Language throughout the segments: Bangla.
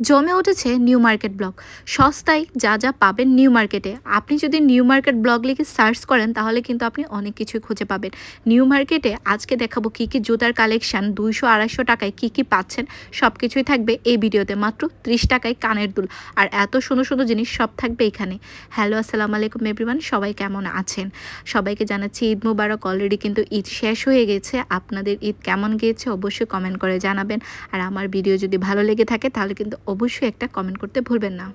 জমে উঠেছে নিউ মার্কেট ব্লগ। সস্তায় যা যা পাবেন নিউ মার্কেটে। আপনি যদি নিউ মার্কেট ব্লগ লিখে সার্চ করেন, তাহলে কিন্তু আপনি অনেক কিছুই খুঁজে পাবেন। নিউ মার্কেটে আজকে দেখাবো কী কী জুতার কালেকশান, দুইশো আড়াইশো টাকায় কী কী পাচ্ছেন সব কিছুই থাকবে এই ভিডিওতে। মাত্র ত্রিশ টাকায় কানের দুল। আর এত সুন্দর সুন্দর জিনিস সব থাকবে এখানে। হ্যালো, আসসালামু আলাইকুম এভরিওয়ান সবাই কেমন আছেন? সবাইকে জানাচ্ছি ঈদ মুবারক। অলরেডি কিন্তু ঈদ শেষ হয়ে গেছে। আপনাদের ঈদ কেমন গিয়েছে অবশ্যই কমেন্ট করে জানাবেন। আর আমার ভিডিও যদি ভালো লেগে থাকে, তাহলে কিন্তু অবশ্যই একটা কমেন্ট করতে ভুলবেন না।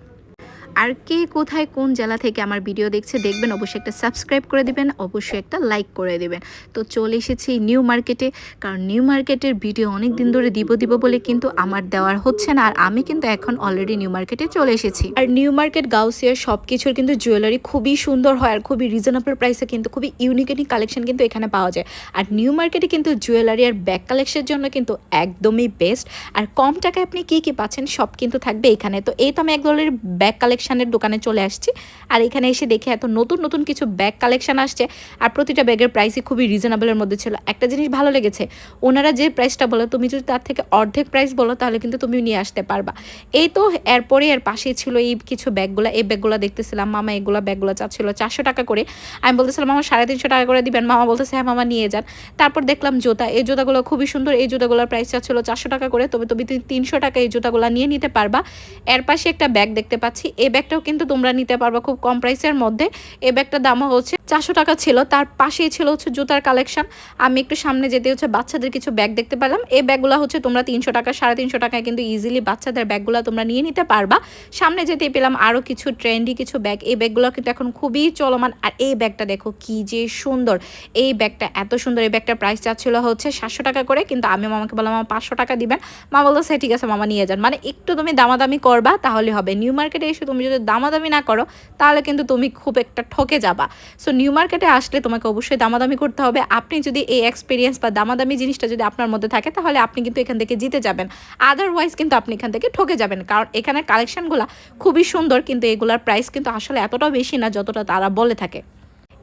আর কে কোথায় কোন জেলা থেকে আমার ভিডিও দেখছে দেখবেন, অবশ্যই একটা সাবস্ক্রাইব করে দিবেন, অবশ্যই একটা লাইক করে দিবেন। তো চলে এসেছি নিউ মার্কেটে কারণ নিউ মার্কেটের ভিডিও অনেক দিন ধরে দিব দিব বলে কিন্তু আমার দেওয়ার হচ্ছে না, আর আমি কিন্তু এখন অলরেডি নিউ মার্কেটে চলে এসেছি। আর নিউ মার্কেট গাউসিয়ার সব কিছুর কিন্তু জুয়েলারি খুবই সুন্দর হয় আর খুবই রিজনেবল প্রাইসে কিন্তু খুবই ইউনিক ইউনিক কালেকশন কিন্তু এখানে পাওয়া যায়। আর নিউ মার্কেটে কিন্তু জুয়েলারি আর ব্যাগ কালেকশনের জন্য কিন্তু একদমই বেস্ট আর কম টাকায় আপনি কি কি পাচ্ছেন সব কিন্তু থাকবে এখানে। তো এই তো আমি এক ধরনের ব্যাগ কালেকশনের দোকানে চলে আসছি। আর এখানে এসে দেখে এত নতুন নতুন কিছু ব্যাগ কালেকশন আসছে। আর প্রতিটা ব্যাগের প্রাইসই খুবই রিজনেবলের মধ্যে ছিল। একটা জিনিস ভালো লেগেছে, ওনারা যে প্রাইসটা বলো, তুমি যদি তার থেকে অর্ধেক প্রাইস বলো, তাহলে কিন্তু তুমি নিয়ে আসতে পারবা। এই তো এরপরে এর পাশেই ছিল এই কিছু ব্যাগগুলো এই ব্যাগগুলো দেখতেছিলাম, মামা এগুলো ব্যাগগুলো চাচ্ছিল চারশো টাকা করে। আমি বলতেছিলাম, মামা, সাড়ে তিনশো টাকা করে দিবেন? মামা বলতেছে হ্যাঁ মামা, নিয়ে যান। তারপর দেখলাম জুতা। এই জুতাগুলো খুবই সুন্দর। এই জুতাগুলোর প্রাইস চাচ্ছিল চারশো টাকা করে। তবে তুমি তিনশো টাকা এই জুতাগুলো নিয়ে নিতে পারবা। এর পাশে একটা ব্যাগ দেখতে পাচ্ছি। এই ব্যাগটাও কিন্তু তোমরা নিতে পারবা খুব কম প্রাইসের মধ্যে। এই ব্যাগটার দামও হচ্ছে চারশো টাকা ছিল, তার পাশেই ছিল হচ্ছে জুতার কালেকশন। আমি একটু সামনে যেতে হচ্ছে বাচ্চাদের কিছু ব্যাগ দেখতে পেলাম। এই ব্যাগগুলো হচ্ছে তোমরা তিনশো টাকা, সাড়ে তিনশো টাকায় কিন্তু ইজিলি বাচ্চাদের ব্যাগগুলো তোমরা নিয়ে নিতে পারবা। সামনে যেতে পেলাম আরও কিছু ট্রেন্ডি কিছু ব্যাগ। এই ব্যাগগুলো কিন্তু এখন খুবই চলমান। আর এই ব্যাগটা দেখো কি যে সুন্দর। এই ব্যাগটা এত সুন্দর, এই ব্যাগটার প্রাইস চাচ্ছিল হচ্ছে সাতশো টাকা করে, কিন্তু আমি মামাকে বললাম, মামা, পাঁচশো টাকা দিবেন। মা বলল, সে ঠিক আছে, মামা নিয়ে যান। মানে একটু তুমি দামাদামি করবা, তাহলে হবে। নিউ মার্কেটে এসে তুমি যদি দামাদামি না করো, তাহলে কিন্তু তুমি খুব একটা ঠকে যাবা। সো নিউ মার্কেটে আসলে তোমাকে অবশ্যই দামাদামি করতে হবে। আপনি যদি এই এক্সপিরিয়েন্স বা দামাদামি জিনিসটা যদি আপনার মধ্যে থাকে, তাহলে আপনি কিন্তু এখান থেকে জিতে যাবেন। আদারওয়াইজ কিন্তু আপনি এখান থেকে ঠকে যাবেন। কারণ এখানের কালেকশনগুলো খুবই সুন্দর, কিন্তু এগুলার প্রাইস কিন্তু আসলে এতটাও বেশি না, যতটা তারা বলে থাকে।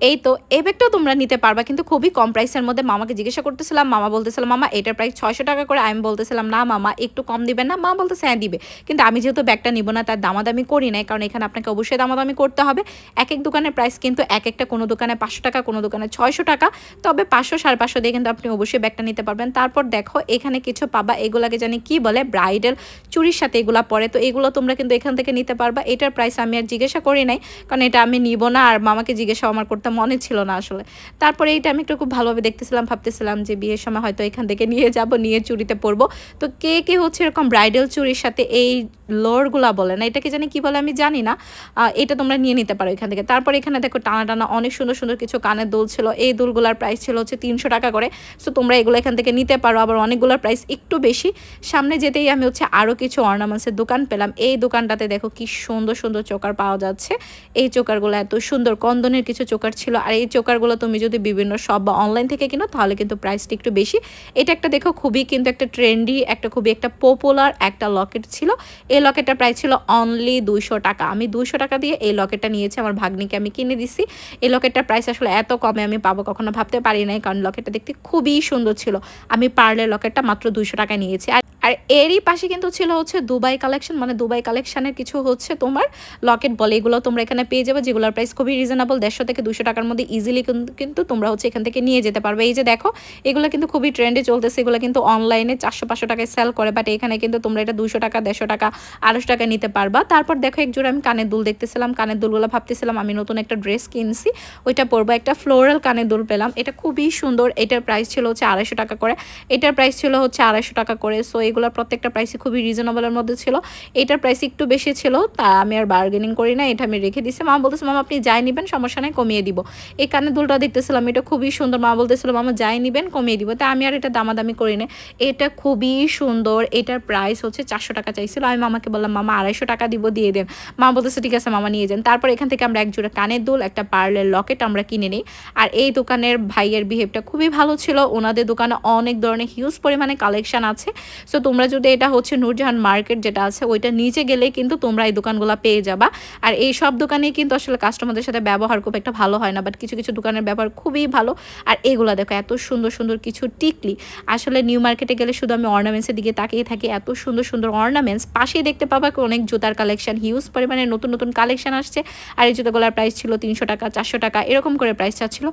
এই তো, এই ব্যাগটাও তোমরা নিতে পারবা, কিন্তু খুবই কম প্রাইসের মধ্যে মামাকে জিজ্ঞাসা করতেছিলাম, মামা বলতেছিলাম মামা এটার প্রাইস ছয়শো টাকা করে। আমি বলতেছিলাম, না, মামা, একটু কম দিবেন না। মা বলতেছে হ্যাঁ দিবে। কিন্তু আমি যেহেতু ব্যাগটা নিব না, তার দামাদামি করি নাই, কারণ এখানে আপনাকে অবশ্যই দামাদামি করতে হবে। এক এক দোকানের প্রাইস কিন্তু এক একটা কোনো দোকানে পাঁচশো টাকা, কোনো দোকানে ছয়শো টাকা। তবে পাঁচশো, সাড়ে পাঁচশো দিয়ে কিন্তু আপনি অবশ্যই ব্যাগটা নিতে পারবেন। তারপর দেখো, এখানে কিছু পাবা, এগুলাকে জানি কি বলে ব্রাইডাল চুরির সাথে এগুলো পরে। তো এগুলো তোমরা কিন্তু এখান থেকে নিতে পারবা। এটার প্রাইস আমি আর জিজ্ঞাসা করি নাই, কারণ এটা আমি নিব না, আর মামাকে জিজ্ঞাসা আমার করতে মনে ছিল না আসলে। তারপরে এইটা আমি একটু খুব ভালোভাবে দেখতেছিলাম, ভাবতেছিলাম যে বিয়ের সময় হয়তো এখান থেকে নিয়ে যাব, নিয়ে চুরিতে পরবো। তো কে কে হচ্ছে এরকম ব্রাইডাল চুরির সাথে এই লোরগুলা বলে না এটাকে জানি কি বলে আমি জানি না। এটা তোমরা নিয়ে নিতে পারো এখান থেকে। তারপর এখানে দেখো টানা টানা অনেক সুন্দর সুন্দর কিছু কানের দোল ছিল। এই দোলগুলার প্রাইস ছিল হচ্ছে তিনশো টাকা করে। সো তোমরা এগুলো এখান থেকে নিতে পারো। আবার অনেকগুলোর প্রাইস একটু বেশি। সামনে যেতেই আমি হচ্ছে আরও কিছু অর্নামেন্টসের দোকান পেলাম। এই দোকানটাতে দেখো কি সুন্দর সুন্দর চোকার পাওয়া যাচ্ছে। এই চোকারগুলো এত সুন্দর। কন্দনের কিছু চোকার ছিল। আর এই চোকারগুলো তুমি যদি বিভিন্ন শপ বা অনলাইন থেকে কিনো, তাহলে কিন্তু প্রাইসটা একটু বেশি। এটা একটা দেখো খুবই কিন্তু একটা ট্রেন্ডি একটা খুবই একটা পপুলার একটা লকেট ছিল। এই লকেটটার প্রাইস ছিল অনলি দুইশো টাকা। আমি দুইশো টাকা দিয়ে এই লকেটটা নিয়েছি, আমার ভাগ্নিকে আমি কিনে দিছি। এই লকেটটার প্রাইস আসলে এত কমে আমি পাবো কখনো ভাবতে পারি নাই, কারণ লকেটটা দেখতে খুবই সুন্দর ছিল। আমি পার্লের লকেটটা মাত্র দুইশো টাকায় নিয়েছি। আর আর এরই পাশে কিন্তু ছিল হচ্ছে দুবাই কালেকশন মানে দুবাই কালেকশনের কিছু হচ্ছে তোমার লকেট বলে। এগুলো তোমরা এখানে পেয়ে যাবে, যেগুলোর প্রাইস খুবই রিজনেবল দেড়শো থেকে দুশো টাকার মধ্যে ইজিলি কিন্তু তোমরা হচ্ছে এখান থেকে নিয়ে যেতে পারবে। এই যে দেখো, এগুলো কিন্তু খুবই ট্রেন্ডে চলতেছে। এগুলো কিন্তু অনলাইনে চারশো পাঁচশো টাকায় সেল করে বাট এখানে কিন্তু তোমরা এটা দুশো টাকা, দেড়শো টাকা আড়াইশো টাকা নিতে পারবা। তারপর দেখো এক জোড়া আমি কানের দুল দেখতেছিলাম, কানের দুলগুলো ভাবতেছিলাম আমি নতুন একটা ড্রেস কিনছি, ওইটা পরবো। একটা ফ্লোরাল কানের দুল পেলাম। এটা খুবই সুন্দর। এটার প্রাইস ছিল হচ্ছে আড়াইশো টাকা করে। এটার প্রাইস ছিল হচ্ছে আড়াইশো টাকা করে। সো এগুলোর প্রত্যেকটা প্রাইসই খুবই রিজনেবলের মধ্যে ছিল। এটার প্রাইস একটু বেশি ছিল, তা আমি আর বার্গেনিং করি না এটা আমি রেখে দিছি। মা বলতেছে, মামা, আপনি যাই নেবেন, সমস্যা নেই, কমিয়ে দিব। এই কানের দুলটা দেখতেছিলাম, এটা খুবই সুন্দর। মা বলতেছিল, মামা, যাই নেবেন, কমিয়ে দিব। তা আমি আর এটা দামাদামি করি না এটা খুবই সুন্দর। এটার প্রাইস হচ্ছে চারশো টাকা চাইছিল। আমি মামাকে বললাম, মামা, আড়াইশো টাকা দিব, দিয়ে দেন। মা বলতেছে, ঠিক আছে, মামা, নিয়ে যান। তারপর এখান থেকে আমরা এক জোড়া কানের দুল, একটা পার্লের লকেট আমরা কিনে নিই। আর এই দোকানের ভাইয়ের বিহেভটা খুবই ভালো ছিল। ওনাদের দোকানে অনেক ধরনের হিউজ পরিমাণে কালেকশন আছে। সো তোমরা যদি এটা হচ্ছে নূরজাহান মার্কেট যেটা আছে, ওইটা নিচে গেলে কিন্তু তোমরা এই দোকানগুলো পেয়ে যাবা। আর এই সব দোকানেই কিন্তু আসলে কাস্টমারদের সাথে ব্যবহার খুব একটা ভালো হয় না বাট কিছু কিছু দোকানের ব্যবহার খুবই ভালো। আর এগুলো দেখো, এত সুন্দর সুন্দর কিছু টিকলি। আসলে নিউ মার্কেটে গেলে শুধু আমি অর্নামেন্টসের দিকে তাকিয়ে থাকি, এত সুন্দর সুন্দর অর্নামেন্টস পাশেই দেখতে পাবা অনেক জুতার কালেকশন হিউজ পরিমাণে নতুন নতুন কালেকশন আসছে। আর এই জুতোগুলোর প্রাইস ছিল তিনশো টাকা, চারশো টাকা, এরকম করে প্রাইস চাচ্ছিল।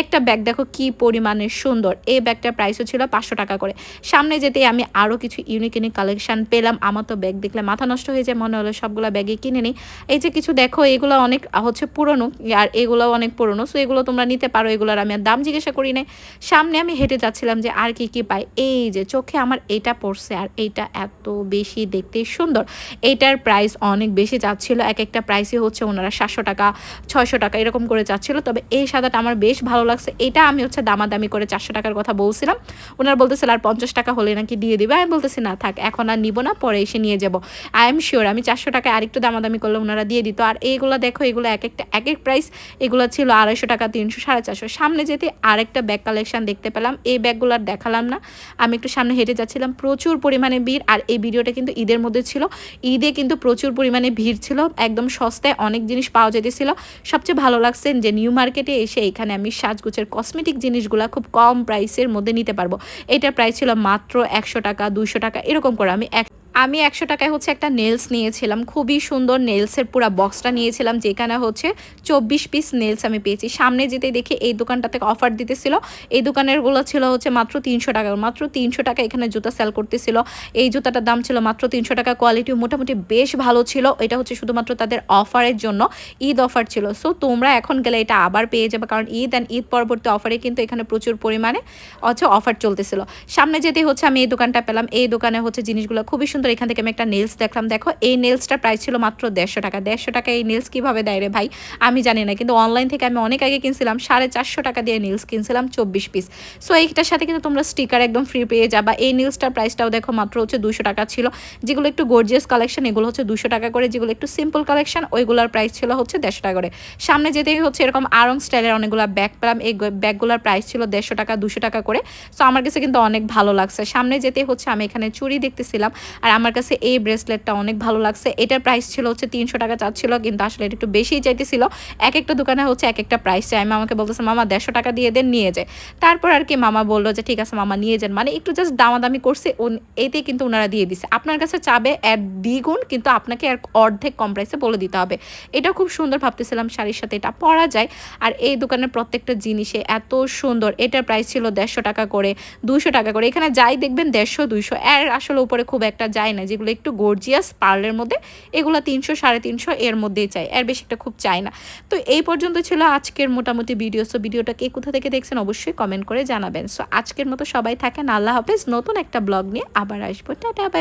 একটা ব্যাগ দেখো কি পরিমাণে সুন্দর। এই ব্যাগটার প্রাইসও ছিল পাঁচশো টাকা করে। সামনে যেতেই আমি আরও কিছু ইউনিক ইউনিক কালেকশন পেলাম। আমার তো ব্যাগ দেখলে মাথা নষ্ট হয়ে যায়, মনে হলো সবগুলো ব্যাগে কিনে নিই। এই যে কিছু দেখো, এগুলো অনেক হচ্ছে পুরনো, আর এগুলোও অনেক পুরনো। সো এগুলো তোমরা নিতে পারো, এগুলোর আমি আর দাম জিজ্ঞাসা করি নাই। সামনে আমি হেঁটে যাচ্ছিলাম যে আর কি কি পাই। এই যে চোখে আমার এটা পড়ছে, আর এইটা এত বেশি দেখতে সুন্দর। এইটার প্রাইস অনেক বেশি যাচ্ছিল। এক একটা প্রাইসই হচ্ছে ওনারা সাতশো টাকা, ছয়শো টাকা এরকম করে যাচ্ছিল। তবে এই সাদাটা আমার বেশ ভালো লাগছে। এটা আমি হচ্ছে দামাদামি করে চারশো টাকার কথা বলছিলাম। ওনারা বলতেছিল আর পঞ্চাশ টাকা হলে নাকি দিয়ে দিবে? আমি বলতেছি, না, থাক, এখন আর নিব না, পরে এসে নিয়ে যাব। আই এম শিওর আমি চারশো টাকায় আরেকটু দামাদামি করলে ওনারা দিয়ে দিত। আর এইগুলো দেখো, এগুলো এক একটা, এক এক প্রাইস এগুলো ছিল আড়াইশো টাকা, তিনশো, সাড়ে চারশো। সামনে যেতে আরেকটা ব্যাগ কালেকশন দেখতে পেলাম। এই ব্যাগগুলো আর দেখালাম না। আমি একটু সামনে হেঁটে যাচ্ছিলাম। প্রচুর পরিমাণে ভিড়। আর এই ভিডিওটা কিন্তু ঈদের মধ্যে ছিল ঈদে কিন্তু প্রচুর পরিমাণে ভিড় ছিল। একদম সস্তায় অনেক জিনিস পাওয়া যেতেছিল। সবচেয়ে ভালো লাগছে যে নিউ মার্কেটে এসে এখানে আমি সাজগুছের কসমেটিক জিনিসগুলো খুব কম প্রাইসের মধ্যে নিতে পারব। এটার প্রাইস ছিল মাত্র একশো টাকা, দুইশো টাকা, এরকম করে আমি এক আমি একশো টাকায় হচ্ছে একটা নেলস নিয়েছিলাম। খুবই সুন্দর নেলসের পুরো বক্সটা নিয়েছিলাম, যেখানে হচ্ছে চব্বিশ পিস নেলস আমি পেয়েছি। সামনে যেতে দেখি এই দোকানটা থেকে অফার দিতেছিল। এই দোকানেরগুলো ছিল হচ্ছে মাত্র তিনশো টাকা। মাত্র তিনশো টাকা এখানে জুতা সেল করতেছিল। এই জুতাটার দাম ছিল মাত্র তিনশো টাকা। কোয়ালিটি মোটামুটি বেশ ভালো ছিল। এটা হচ্ছে শুধুমাত্র তাদের অফারের জন্য ঈদ অফার ছিল। সো তোমরা এখন গেলে এটা আবার পেয়ে যাবে। কারণ ঈদ অ্যান্ড ঈদ পরবর্তী অফারে কিন্তু এখানে প্রচুর পরিমাণে হচ্ছে অফার চলতেছিল। সামনে যেতে হচ্ছে আমি এই দোকানটা পেলাম। এই দোকানে হচ্ছে জিনিসগুলো খুবই সুন্দর এখান থেকে আমি একটা নেলস দেখলাম। দেখো, এই নেলসটার প্রাইস ছিল মাত্র দেড়শো টাকা। দেড়শো টাকা এই নেলস কীভাবে দেয় রে ভাই? আমি জানি না, কিন্তু অনলাইন থেকে আমি অনেক আগে কিনছিলাম, সাড়ে চারশো টাকা দিয়ে নেলস কিনছিলাম, চব্বিশ পিস সো এইটার সাথে কিন্তু তোমরা স্টিকার একদম ফ্রি পেয়ে যাবা। এই নেলসটার প্রাইসটাও দেখো, মাত্র হচ্ছে দুশো টাকা ছিল। যেগুলো একটু গর্জিয়াস কালেকশন এগুলো হচ্ছে দুশো টাকা করে। যেগুলো একটু সিম্পল কালেকশন ওইগুলোর প্রাইস ছিল হচ্ছে দেড়শো টাকা করে। সামনে যেতেই হচ্ছে এরকম আরং স্টাইলের অনেকগুলো ব্যাগ পেলাম। এই ব্যাগগুলোর প্রাইস ছিল দেড়শো টাকা, দুশো টাকা করে। সো আমার কাছে কিন্তু অনেক ভালো লাগছে। সামনে যেতেই হচ্ছে, আমি এখানে চুড়ি দেখতেছিলাম। আর আমার কাছে এই ব্রেসলেটটা অনেক ভালো লাগছে। এটার প্রাইস ছিল হচ্ছে তিনশো টাকা চাচ্ছিল, কিন্তু আসলে এটা একটু বেশিই চাইতেছিল। এক একটা দোকানে হচ্ছে এক একটা প্রাইস চাই। আমি আমাকে বলতেছে, মামা, দেড়শো টাকা দিয়ে দেন, নিয়ে যায়। তারপর আর কি মামা বলল যে, ঠিক আছে মামা, নিয়ে যান। মানে একটু জাস্ট দামাদামি করছে এতে কিন্তু ওনারা দিয়ে দিছে। আপনার কাছে চাবে এর দ্বিগুণ, কিন্তু আপনাকে আর অর্ধেক কম প্রাইসে বলে দিতে হবে। এটা খুব সুন্দর ভাবতেছিলাম শাড়ির সাথে এটা পরা যায়। আর এই দোকানের প্রত্যেকটা জিনিসে এত সুন্দর, এটার প্রাইস ছিল দেড়শো টাকা করে দুশো টাকা করে। এখানে যাই দেখবেন দেড়শো, দুইশো। এর আসলে উপরে খুব একটা যায় না, যেগুলো একটু গর্জিয়াস পার্লের মধ্যে, এগুলো তিনশো সাড়ে তিনশো এর মধ্যেই চাই এর বেশি একটা খুব চাই না। তো এই পর্যন্ত ছিল আজকের মোটামুটি ভিডিও সো ভিডিওটা কে কোথা থেকে দেখছেন অবশ্যই কমেন্ট করে জানাবেন। সো আজকের মতো সবাই থাকেন, আল্লাহ হাফেজ, নতুন একটা ব্লগ নিয়ে আবার আসব। Tata bye